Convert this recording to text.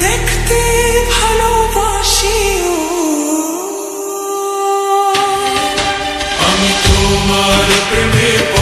দেখতে ভালোবাসি আমি তোমার প্রেমে